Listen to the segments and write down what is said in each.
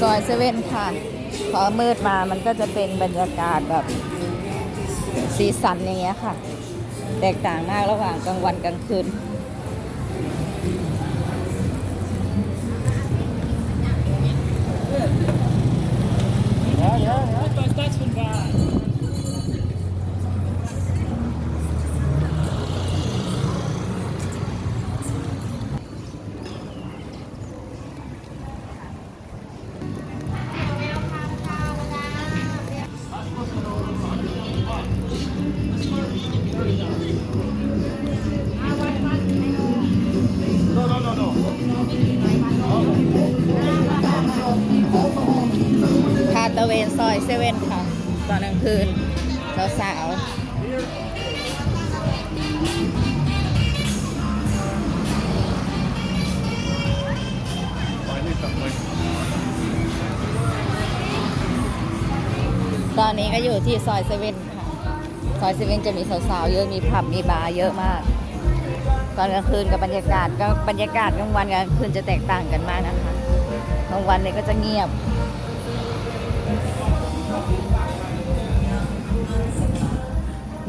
ซอยเซเว่นค่ะ พอมืดมามันก็จะเป็นบรรยากาศแบบสีสันอย่างเงี้ยค่ะ แตกต่างมากระหว่างกลางวันกลางคืน ซอยเซเว่นค่ะ ตอนกลางคืนสาวๆตอนนี้ก็อยู่ที่ซอยเซเว่นค่ะ ซอยเซเว่นจะมีสาวๆเยอะ มีผับ มีบาร์เยอะมาก ตอนกลางคืนกับบรรยากาศก็บรรยากาศกลางวันกับกลางคืนจะแตกต่างกันมากนะคะ กลางวันเนี่ยก็จะเงียบ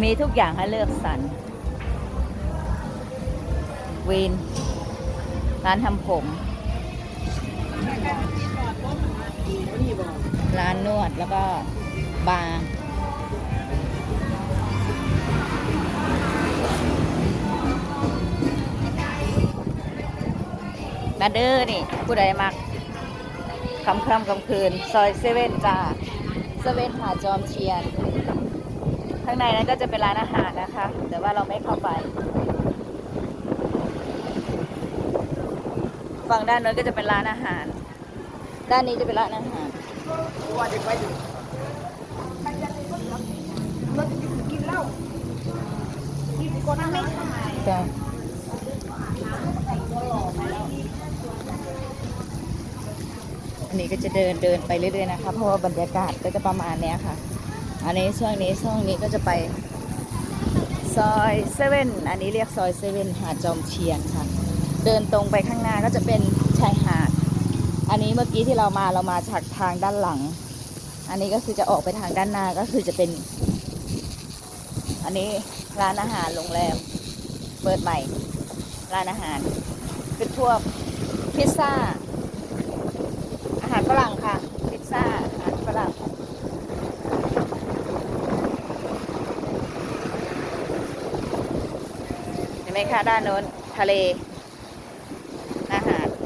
มีทุกอย่างให้เลือกสรรวีนร้านทำผม ร้านนวดแล้วก็บาร์มาเด้อนี่ผู้ใดมักคำค่ำคำคืน ซอยเซเว่นจ้าเซเว่นหาจอมเทียน ข้างในนั้นก็จะเป็นร้านอาหารนะคะ แต่ว่าเราไม่เข้าไป ฝั่งด้านโน้นก็จะเป็นร้านอาหาร ด้านนี้จะเป็นร้านอาหารจ้ะอันนี้ก็จะเดินเดินไปเรื่อยๆนะคะ เพราะว่าบรรยากาศก็จะประมาณเนี้ยค่ะ อันนี้ช่วงนี้ช่วงนี้ก็จะไปซอยเซเว่นอันนี้เรียกซอยเซเว่นหาดจอมเทียนค่ะ เดินตรงไปข้างหน้าก็จะเป็นชายหาด อันนี้เมื่อกี้ที่เรามาเรามาจากทางด้านหลัง อันนี้ก็คือจะออกไปทางด้านหน้าก็คือจะเป็น อันนี้ร้านอาหารโรงแรม เปิดใหม่ ร้านอาหารเป็นพวกพิซซ่า อาหารฝรั่งค่ะ พิซซ่าอาหารฝรั่ง เห็น ไหมคะด้านโน้นทะเล